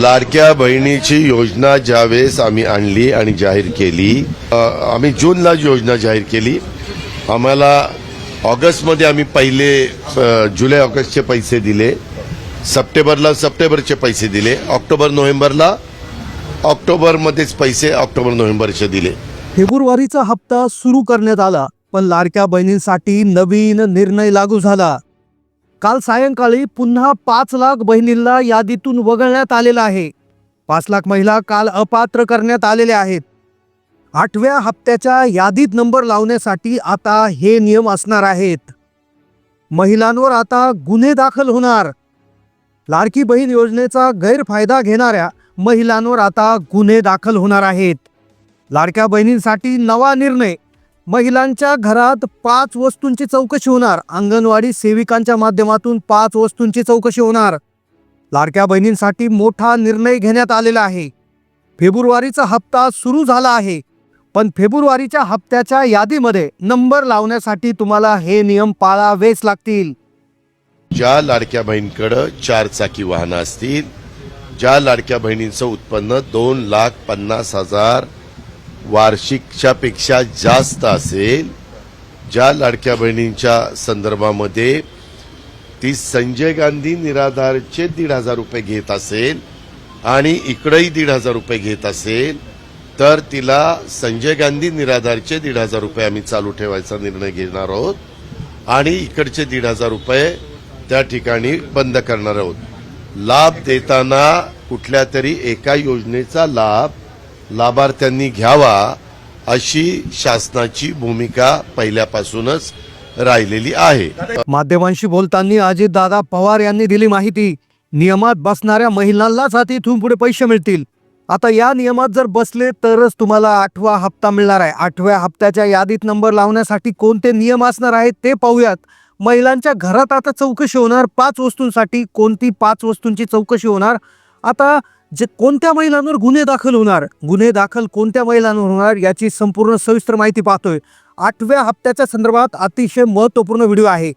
लाडक्या बहिणीची योजना ज्यावेळेस आम्ही आणली आणि जाहीर केली आम्ही जूनला योजना जाहीर केली. आम्हाला ऑगस्टमध्ये आम्ही पहिले जुलै ऑगस्टचे पैसे दिले. सप्टेंबरला सप्टेंबरचे पैसे दिले. ऑक्टोबर नोव्हेंबरला ऑक्टोबरमध्येच पैसे ऑक्टोबर नोव्हेंबरचे दिले. फेब्रुवारीचा हप्ता सुरू करण्यात आला पण लाडक्या बहिणींसाठी नवीन निर्णय लागू झाला. काल सायंकाळी पुन्हा पाच लाख बहिणींना यादीतून वगळण्यात आलेला आहे. पाच लाख महिला काल अपात्र करण्यात आलेल्या आहेत. आठव्या हप्त्याच्या यादीत नंबर लावण्यासाठी आता हे नियम असणार आहेत. महिलांवर आता गुन्हे दाखल होणार. लाडकी बहीण योजनेचा गैरफायदा घेणाऱ्या महिलांवर आता गुन्हे दाखल होणार आहेत. लाडक्या बहिणींसाठी नवा निर्णय महिलांच्या घरात पाच वस्तूंची चौकशी होणार. अंगणवाडी सेविकांच्या माध्यमातून पाच वस्तूंची चौकशी होणार. लाडक्या बहिणींसाठी मोठा निर्णय घेण्यात आलेला आहे. फेब्रुवारीचा हप्ता सुरू झाला आहे. पण फेब्रुवारीच्या हप्त्याच्या यादीमध्ये नंबर लावण्यासाठी तुम्हाला हे नियम पाळावेच लागतील. ज्या लाडक्या बहिणीकडं चार चाकी वाहनं असतील ज्या लाडक्या बहिणींचं उत्पन्न दोन लाख पन्नास हजार वार्षिकच्या पेक्षा जास्त असेल ज्या लाडक्या बहिणींच्या संदर्भामध्ये ती संजय गांधी निराधारचे दीड हजार रुपये घेत असेल आणि इकडंही दीड हजार रुपये घेत असेल तर तिला संजय गांधी निराधारचे दीड हजार रुपये आम्ही चालू ठेवायचा निर्णय घेणार आहोत आणि इकडचे दीड हजार रुपये त्या ठिकाणी बंद करणार आहोत. लाभ देताना कुठल्या तरी एका योजनेचा लाभ लाभार्थ्यांनी घ्यावा अशी शासनाची भूमिका पहिल्यापासूनच राहिलेली आहे. माध्यमांशी बोलताना अजितदादा पवार यांनी दिली माहिती नियमात बसणाऱ्या महिलांनाच आता इथून पुढे पैसे मिळतील. आता या नियमात जर बसले तरच तुम्हाला आठवा हप्ता मिळणार आहे. आठव्या हप्त्याच्या यादीत नंबर लावण्यासाठी कोणते नियम असणार आहेत ते पाहूयात. महिलांच्या घरात आता चौकशी होणार पाच वस्तूंसाठी कोणती पाच वस्तूंची चौकशी होणार? आता जे कोणत्या महिलांवर गुन्हे दाखल होणार गुन्हे दाखल कोणत्या महिलांवर होणार याची संपूर्ण सविस्तर माहिती पाहतोय. आठव्या हप्त्याच्या संदर्भात अतिशय महत्त्वपूर्ण व्हिडिओ आहे.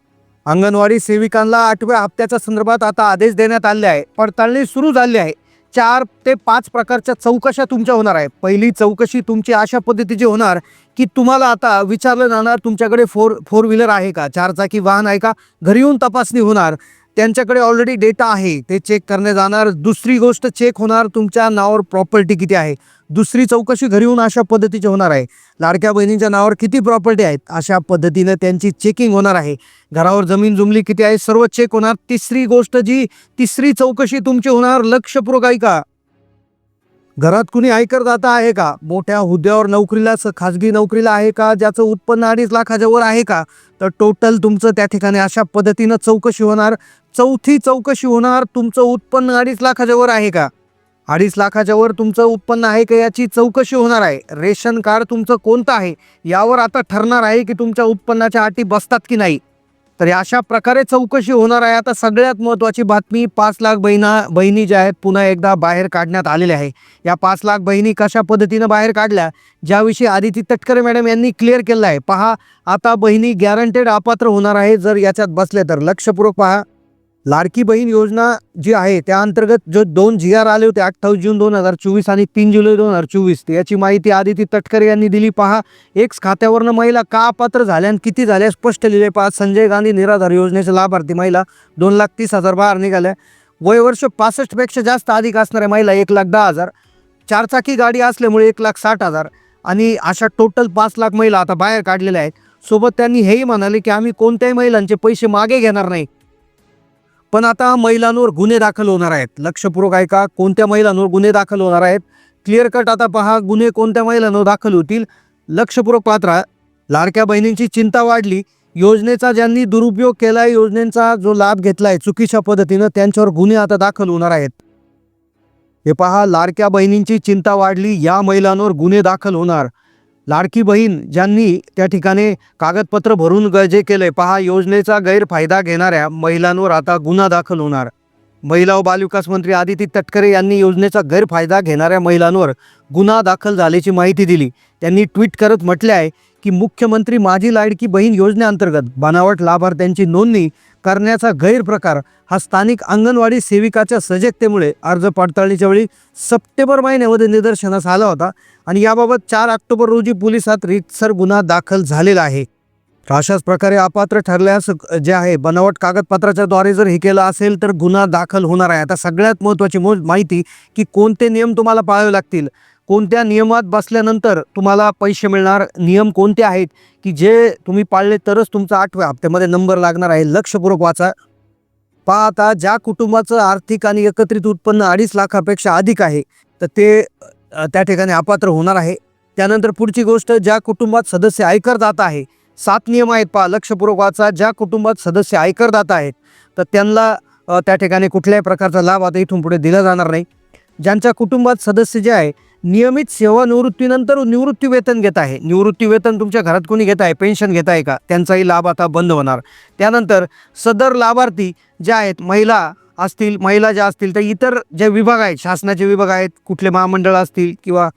अंगणवाडी सेविकांना आठव्या हप्त्याच्या संदर्भात आता आदेश देण्यात आले आहे. पडताळणी सुरू झाली आहे. चार ते पाच प्रकारच्या चौकशा तुमच्या होणार आहे. पहिली चौकशी तुमची अशा पद्धतीची होणार की तुम्हाला आता विचारलं जाणार तुमच्याकडे फोर फोर व्हीलर आहे का? चारचाकी वाहन आहे का? घरी येऊन तपासणी होणार. त्यांच्याकडे ऑलरेडी डेटा आहे. ते चेक करणे जाणार. दुसरी गोष्ट चेक होणार तुमच्या नावावर प्रॉपर्टी किती आहे. दुसरी चौकशी घरी येऊन अशा पद्धतीची होणार आहे. लाडक्या बहिणींच्या नावावर किती प्रॉपर्टी आहेत अशा पद्धतीनं त्यांची चेकिंग होणार आहे. घरावर जमीन जुमली किती आहे सर्व चेक होणार. तिसरी गोष्ट जी तिसरी चौकशी तुमची होणार लक्षपूर्वक ऐका घरात कुणी आयकरदाता आहे का? मोठ्या हुद्द्यावर नोकरीला स- खाजगी नोकरीला आहे का? ज्याचं उत्पन्न अडीच लाखाच्या वर आहे का? तर टोटल तुमचं त्या ठिकाणी अशा पद्धतीनं चौकशी होणार. चौथी चौकशी होणार तुमचं उत्पन्न अडीच लाखाच्या वर आहे का? अडीच लाखाच्या वर तुमचं उत्पन्न आहे का याची चौकशी होणार आहे. रेशन कार्ड तुमचं कोणतं आहे? यावर आता ठरणार आहे की तुमच्या उत्पन्नाच्या अटी बसतात की नाही. तर अशा प्रकारे चौकशी होणार आहे. आता सगळ्यात महत्त्वाची बातमी पाच लाख बहिणा बहिणी ज्या आहेत पुन्हा एकदा बाहेर काढण्यात आलेल्या आहे. या पाच लाख बहिणी कशा पद्धतीनं बाहेर काढल्या ज्याविषयी आदिती तटकरे मॅडम यांनी क्लिअर केलं आहे. पहा आता बहिणी गॅरंटेड अपात्र होणार आहे. जर याच्यात बसले तर लक्षपूर्वक पहा. लाडकी बहीण योजना जी आहे त्या अंतर्गत जो दोन जी आर आले होते अठ्ठावीस जून दोन हजार चोवीस आणि तीन जुलै दोन हजार चोवीस याची माहिती आदिती तटकरे यांनी दिली. पहा एक्स खात्यावरनं महिला का पात्र झाल्या आणि किती झाल्या स्पष्ट लिहिले. पहा संजय गांधी निराधार योजनेचे लाभार्थी महिला दोन लाख तीस हजार बाहेर निघाल्या. वयवर्ष पासष्टपेक्षा जास्त अधिक असणाऱ्या महिला एक लाख दहा हजार. चारचाकी गाडी असल्यामुळे एक लाख साठ हजार. आणि अशा टोटल पाच लाख महिला आता बाहेर काढलेल्या आहेत. सोबत त्यांनी हेही म्हणाले की आम्ही कोणत्याही महिलांचे पैसे मागे घेणार नाही. पण आता महिलांवर गुन्हे दाखल होणार आहेत. लक्षपूर्वक ऐका कोणत्या महिलांवर गुन्हे दाखल होणार आहेत? क्लिअर कट आता पहा गुन्हे कोणत्या महिलांवर दाखल होतील? लक्षपूर्वक पात्रा लाडक्या बहिणींची चिंता वाढली. योजनेचा ज्यांनी दुरुपयोग केलाय योजनेचा जो लाभ घेतलाय चुकीच्या पद्धतीनं त्यांच्यावर गुन्हे आता दाखल होणार आहेत. हे पहा लाडक्या बहिणींची चिंता वाढली या महिलांवर गुन्हे दाखल होणार. लाडकी बहीण ज्यांनी त्या ठिकाणी कागदपत्र भरून गरजे केले पहा योजनेचा गैरफायदा घेणाऱ्या महिलांवर आता गुन्हा दाखल होणार. महिला व बालविकास मंत्री आदिती तटकरे यांनी योजनेचा गैरफायदा घेणाऱ्या महिलांवर गुन्हा दाखल झाल्याची माहिती दिली. त्यांनी ट्विट करत म्हटले आहे की मुख्यमंत्री माझी लाडकी बहीण योजनेअंतर्गत बनावट लाभार्थ्यांची नोंदणी करण्याचा गैरप्रकार हा स्थानिक अंगणवाडी सेविकाच्या सजगतेमुळे अर्ज पडताळणीच्या वेळी सप्टेंबर महिन्यामध्ये निदर्शनास आला होता आणि याबाबत चार ऑक्टोबर रोजी पोलिसात रितसर गुन्हा दाखल झालेला आहे. तर अशाच प्रकारे अपात्र ठरल्यास जे आहे बनावट कागदपत्राच्या द्वारे जर हे केलं असेल तर गुन्हा दाखल होणार आहे. आता सगळ्यात महत्त्वाची माहिती की कोणते नियम तुम्हाला पाळावे लागतील? कोणत्या नियमात बसल्यानंतर तुम्हाला पैसे मिळणार? नियम कोणते आहेत? की जे तुम्ही पाळले तरच तुमचा आठव्या हप्त्यामध्ये नंबर लागणार आहे. लक्षपूर्वक वाचा. पहा आता ज्या कुटुंबाचं आर्थिक आणि एकत्रित उत्पन्न अडीच लाखापेक्षा अधिक आहे तर ते त्या ठिकाणी अपात्र होणार आहे. त्यानंतर पुढची गोष्ट ज्या कुटुंबात सदस्य आयकरदाता आहे सात नियम आहेत पहा. लक्षपूर्वक वाचा. ज्या कुटुंबात सदस्य आयकरदाता आहेत तर त्यांना त्या ठिकाणी कुठल्याही प्रकारचा लाभ आता इथून पुढे दिला जाणार नाही. ज्यांच्या कुटुंबात सदस्य जे आहे नियमित सेवानिवृत्तीनंतर निवृत्ती वेतन घेत आहे. निवृत्ती वेतन तुमच्या घरात कोणी घेत आहे? पेन्शन घेत आहे का? त्यांचाही लाभ आता बंद होणार. त्यानंतर सदर लाभार्थी ज्या आहेत महिला असतील महिला ज्या असतील तर इतर जे विभाग आहेत शासनाचे विभाग आहेत कुठले महामंडळ असतील किंवा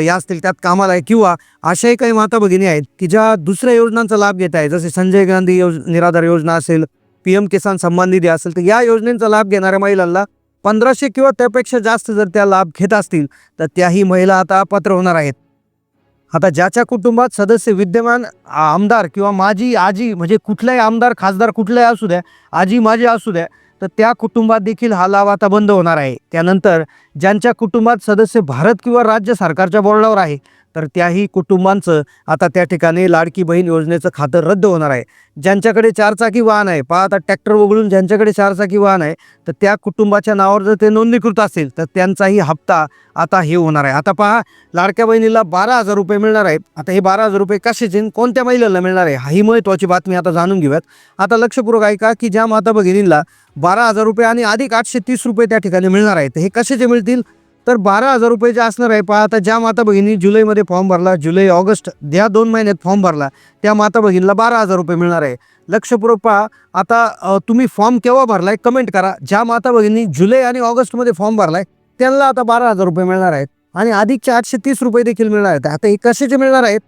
या असतील त्यात कामाला आहे किंवा अशाही काही माता भगिनी आहेत की ज्या दुसऱ्या योजनांचा लाभ घेत आहे जसे संजय गांधी योज निराधार योजना असेल पी एम किसान सन्मान निधी असेल तर या योजनेचा लाभ घेणाऱ्या महिलांना पंधराशे किंवा त्यापेक्षा जास्त जर त्या लाभ घेत असतील तर त्याही महिला आता अपात्र होणार आहेत. आता ज्याच्या कुटुंबात सदस्य विद्यमान आमदार किंवा माझी आजी म्हणजे कुठलाही आमदार खासदार कुठलाही असू द्या आजी माझी असू द्या तर त्या कुटुंबात देखील हा लाभ आता बंद होणार आहे. त्यानंतर ज्यांच्या कुटुंबात सदस्य भारत किंवा राज्य सरकारच्या बोर्डावर आहे तर त्याही कुटुंबांचं आता त्या ठिकाणी लाडकी बहीण योजनेचं खातं रद्द होणार आहे. ज्यांच्याकडे चारचाकी वाहन आहे पहा आता ट्रॅक्टर वगळून ज्यांच्याकडे चारचाकी वाहन आहे तर त्या कुटुंबाच्या नावावर जर ते नोंदणीकृत असेल तर त्यांचाही हप्ता आता हे होणार आहे. आता पहा लाडक्या बहिणीला बारा हजार रुपये मिळणार आहे. आता हे बारा हजार रुपये कशाचे कोणत्या महिलेला मिळणार आहे ही महत्त्वाची बातमी आता जाणून घेऊयात. आता लक्षपूर्वक ऐका की ज्या माता भगिनींना बारा हजार रुपये आणि अधिक आठशे तीस रुपये त्या ठिकाणी मिळणार आहेत हे कशाचे मिळतील तर बारा हजार रुपये जे असणार आहे पहा आता ज्या माता भगिनी जुलैमध्ये फॉर्म भरला जुलै ऑगस्ट या दोन महिन्यात फॉर्म भरला त्या माता भगिनीला बारा हजार रुपये मिळणार आहे. लक्षपूर्वक पहा आता तुम्ही फॉर्म केव्हा भरलाय कमेंट करा. ज्या माता भगिनी जुलै आणि ऑगस्टमध्ये फॉर्म भरलाय त्यांना आता बारा हजार रुपये मिळणार आहेत. आणि अधिकचे आठशे तीस रुपये देखील मिळणार आहेत. आता हे कशाचे मिळणार आहेत?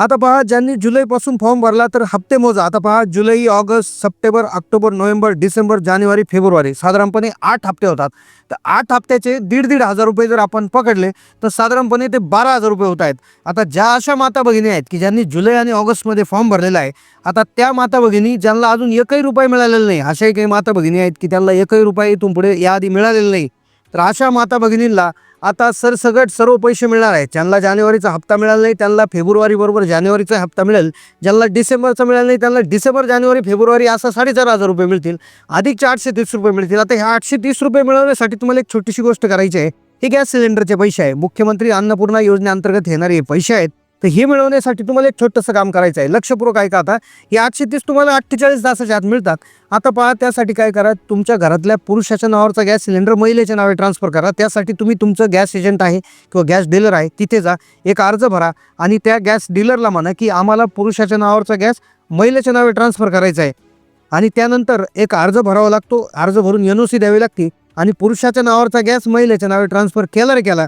आता पहा ज्यांनी जुलैपासून फॉर्म भरला तर हप्ते मोजा. आता पहा जुलै August September October November December जानेवारी फेब्रुवारी साधारणपणे आठ हप्ते होतात. तर आठ हप्त्याचे दीड दीड हजार रुपये जर आपण पकडले तर साधारणपणे ते बारा हजार रुपये होत आहेत. आता ज्या अशा माता भगिनी आहेत की ज्यांनी जुलै आणि ऑगस्टमध्ये फॉर्म भरलेला आहे आता त्या माता भगिनी ज्यांना अजून एकही रुपये मिळालेला नाही अशाही काही माता भगिनी आहेत की त्यांना एकही रुपये इथून पुढे याआधी मिळालेला नाही. तर अशा माता भगिनींना आता सरसगट सर्व पैसे मिळणार आहे ज्यांना जानेवारीचा हप्ता मिळाला नाही त्यांना फेब्रुवारीबरोबर जानेवारीचा हप्ता मिळेल. ज्यांना डिसेंबरचा मिळाला नाही त्यांना डिसेंबर जानेवारी फेब्रुवारी असा साडेचार हजार रुपये मिळतील. अधिकचे आठशे तीस रुपये मिळतील. आता हे आठशे तीस रुपये मिळवण्यासाठी तुम्हाला एक छोटीशी गोष्ट करायची आहे. हे गॅस सिलेंडरचे पैसे आहे. मुख्यमंत्री अन्नपूर्णा योजनेअंतर्गत येणारे पैसे आहेत. तर हे मिळवण्यासाठी तुम्हाला एक छोटंसं काम करायचं आहे. लक्षपूर्वक ऐका आता. हे आठशे तीस तुम्हाला अठ्ठेचाळीस तासाच्या आत मिळतात. आता पहा त्यासाठी काय करा तुमच्या घरातल्या पुरुषाच्या नावावरचा गॅस सिलेंडर महिलेच्या नावे ट्रान्सफर करा. त्यासाठी तुम्ही तुमचं गॅस एजंट आहे किंवा गॅस डीलर आहे तिथे जा. एक अर्ज भरा आणि त्या गॅस डीलरला म्हणा की आम्हाला पुरुषाच्या नावावरचा गॅस महिलेच्या नावे ट्रान्सफर करायचा आहे. आणि त्यानंतर एक अर्ज भरावा लागतो. अर्ज भरून एन ओ सी द्यावी लागते आणि पुरुषाच्या नावावरचा गॅस महिलेच्या नावे ट्रान्सफर केला रे केला.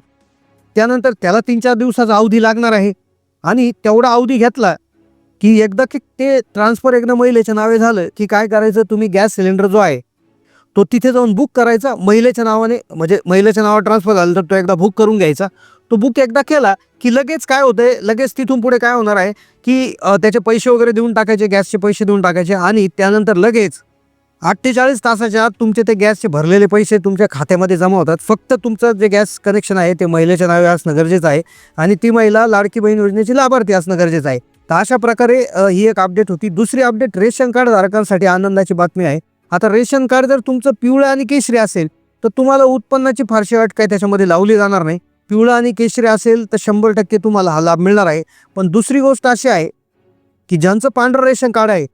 त्यानंतर त्याला तीन चार दिवसाचा अवधी लागणार आहे. आणि तेवढा अवधी घेतला की एकदा की ते ट्रान्सफर एकदा महिलेच्या नावे झालं की काय करायचं तुम्ही गॅस सिलेंडर जो आहे तो तिथे जाऊन बुक करायचा. महिलेच्या नावाने म्हणजे महिलेच्या नावावर ट्रान्सफर झालं तर तो एकदा बुक करून घ्यायचा. तो बुक एकदा केला की लगेच काय होतंय लगेच तिथून पुढे काय होणार आहे की त्याचे पैसे वगैरे देऊन टाकायचे गॅसचे पैसे देऊन टाकायचे आणि त्यानंतर लगेच अठ्ठेचाळीस तासाच्या आत तुमचे ते गॅसचे भरलेले पैसे तुमच्या खात्यामध्ये जमा होतात. फक्त तुमचं जे गॅस कनेक्शन आहे ते महिलेच्या नावे असणं गरजेचं आहे आणि ती महिला लाडकी बहीण योजनेची लाभार्थी असणं गरजेचं आहे. तर अशा प्रकारे ही एक अपडेट होती. दुसरी अपडेट रेशन कार्ड धारकांसाठी आनंदाची बातमी आहे. आता रेशन कार्ड जर तुमचं पिवळं आणि केशरी असेल तर तुम्हाला उत्पन्नाची फारशी अट काय त्याच्यामध्ये लावली जाणार नाही. पिवळं आणि केशरी असेल तर शंभर टक्के तुम्हाला हा लाभ मिळणार आहे. पण दुसरी गोष्ट अशी आहे की ज्यांचं पांढरं रेशन कार्ड आहे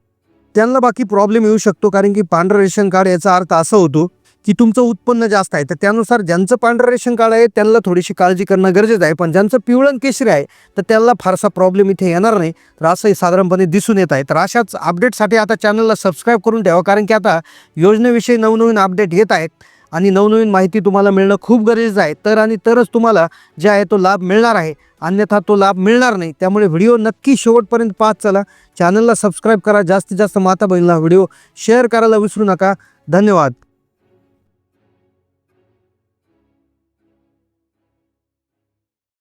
त्यांना बाकी प्रॉब्लेम येऊ शकतो कारण की पांढरं रेशन कार्ड याचा अर्थ असा होतो की तुमचं उत्पन्न जास्त आहे तर त्यानुसार ज्यांचं पांढरं रेशन कार्ड आहे त्यांना थोडीशी काळजी करणं गरजेचं आहे. पण ज्यांचं पिवळं केशरी आहे तर त्यांना फारसा प्रॉब्लेम इथे येणार नाही. तर असंही साधारणपणे दिसून येत आहे. तर अशाच अपडेटसाठी आता चॅनलला सबस्क्राईब करून ठेवा कारण की आता योजनेविषयी नवनवीन अपडेट येत आहेत. आणि नवनवीन माहिती तुम्हाला मिळणं खूप गरजेचं आहे. तर आणि तरच तुम्हाला जे आहे तो लाभ मिळणार आहे. अन्यथा तो लाभ मिळणार नाही. त्यामुळे व्हिडिओ नक्की शेवटपर्यंत पाहत चला. चॅनलला सबस्क्राईब करा. जास्तीत जास्त माता बहिणीला व्हिडिओ शेअर करायला विसरू नका. धन्यवाद.